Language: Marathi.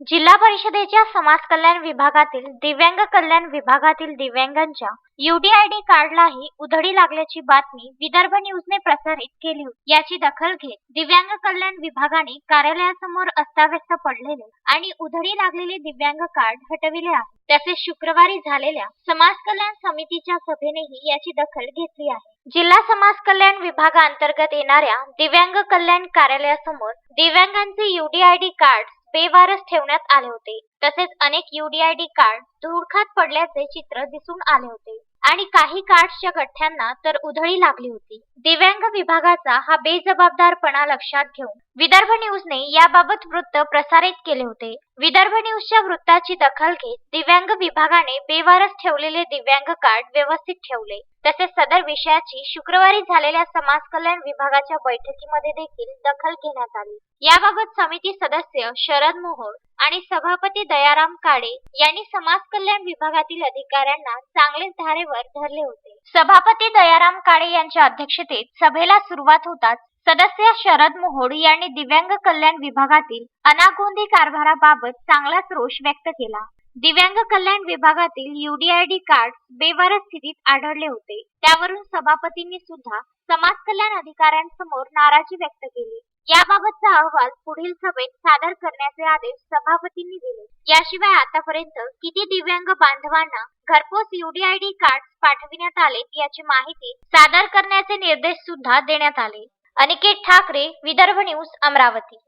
जिल्हा परिषदेच्या समाज कल्याण विभागातील दिव्यांग कल्याण विभागातील दिव्यांगांच्या युडीआयडी कार्डलाही उधळी लागल्याची बातमी विदर्भ न्यूजने प्रसारित केली होती. याची दखल घेत दिव्यांग कल्याण विभागाने कार्यालयासमोर अस्ताव्यस्त पडलेले आणि उधळी लागलेले दिव्यांग कार्ड हटविले आहे. तसेच शुक्रवारी झालेल्या समाज कल्याण समितीच्या सभेनेही याची दखल घेतली आहे. जिल्हा समाज कल्याण विभागाअंतर्गत येणाऱ्या दिव्यांग कल्याण कार्यालयासमोर दिव्यांगांचे युडीआयडी कार्ड बेवारस ठेवण्यात आले होते. तसेच अनेक युडीआयडी कार्ड धुडखात पडल्याचे चित्र दिसून आले होते. आणि काही कार्ड्सच्या गठ्ठ्यांना तर उधळी लागली होती. दिव्यांग विभागाचा हा बेजबाबदारपणा लक्षात घेऊन विदर्भ न्यूजने याबाबत वृत्त प्रसारित केले होते. विदर्भ न्यूजच्या वृत्ताची दखल घेत दिव्यांग विभागाने बेवारस ठेवलेले दिव्यांग कार्ड व्यवस्थित ठेवले. तसेच सदर विषयाची शुक्रवारी झालेल्या समाज कल्याण विभागाच्या बैठकीमध्ये देखील दखल घेण्यात आली. याबाबत समिती सदस्य शरद मोहोळ आणि सभापती दयाराम काडे यांनी समाज कल्याण विभागातील अधिकाऱ्यांना चांगलेच धारेवर धरले होते. सभापती दयाराम काळे यांच्या अध्यक्षतेत सभेला सुरुवात होताच सदस्य शरद मोहोड यांनी दिव्यांग कल्याण विभागातील अनागोंदी कारभाराबाबत चांगलाच रोष व्यक्त केला. दिव्यांग कल्याण विभागातील युडीआयडी कार्ड बेवारस स्थितीत आढळले होते. त्यावरून सभापतींनी सुद्धा समाज कल्याण अधिकाऱ्यांसमोर नाराजी व्यक्त केली. याबाबतचा अहवाल पुढील सभेत सादर करण्याचे आदेश सभापतींनी दिले. याशिवाय आतापर्यंत किती दिव्यांग बांधवांना घरपोच युडीआयडी कार्ड पाठविण्यात आले याची माहिती सादर करण्याचे निर्देश सुद्धा देण्यात आले. अनिकेत ठाकरे विदर्भ न्यूज अमरावती.